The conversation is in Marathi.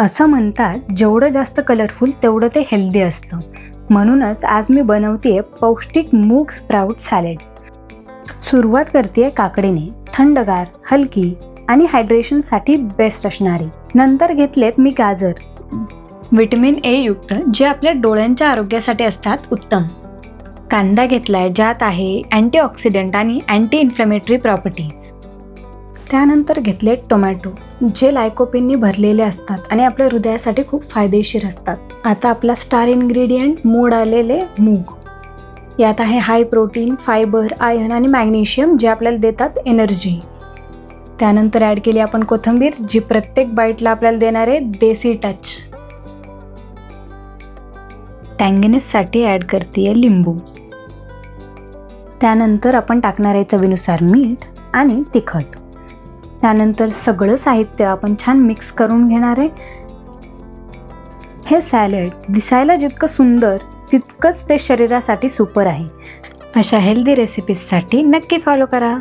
असं म्हणतात जेवढं जास्त कलरफुल तेवढं ते हेल्दी असतं. म्हणूनच आज मी बनवते पौष्टिक मूग स्प्राऊट सॅलेड सुरुवात करते काकडीने. थंडगार हलकी आणि हायड्रेशनसाठी बेस्ट असणारी. नंतर घेतलेत मी गाजर. विटमिन ए युक्त जे आपल्या डोळ्यांच्या आरोग्यासाठी असतात उत्तम. कांदा घेतलाय ज्यात आहे अँटीऑक्सिडंट आणि अँटी इन्फ्लेमेटरी प्रॉपर्टीज त्यानंतर घेतले टोमॅटो जे लायकोपिननी भरलेले असतात आणि आपल्या हृदयासाठी खूप फायदेशीर असतात. आता आपला स्टार इन्ग्रेडियंट मूड आलेले मूग. यात आहे हाय प्रोटीन फायबर आयर्न आणि मॅग्नेशियम जे आपल्याला देतात एनर्जी. त्यानंतर ॲड केली आपण कोथिंबीर जी प्रत्येक बाईटला आपल्याला देणारे देसी टच. टँगिनेससाठी ॲड करते लिंबू. त्यानंतर आपण टाकणार आहे चवीनुसार मीठ आणि तिखट. त्यानंतर सगळं साहित्य आपण छान मिक्स करून घेणार आहे. हे सॅलड दिसायला जितकं सुंदर तितकंच ते शरीरासाठी सुपर आहे. अशा हेल्दी रेसिपीजसाठी नक्की फॉलो करा.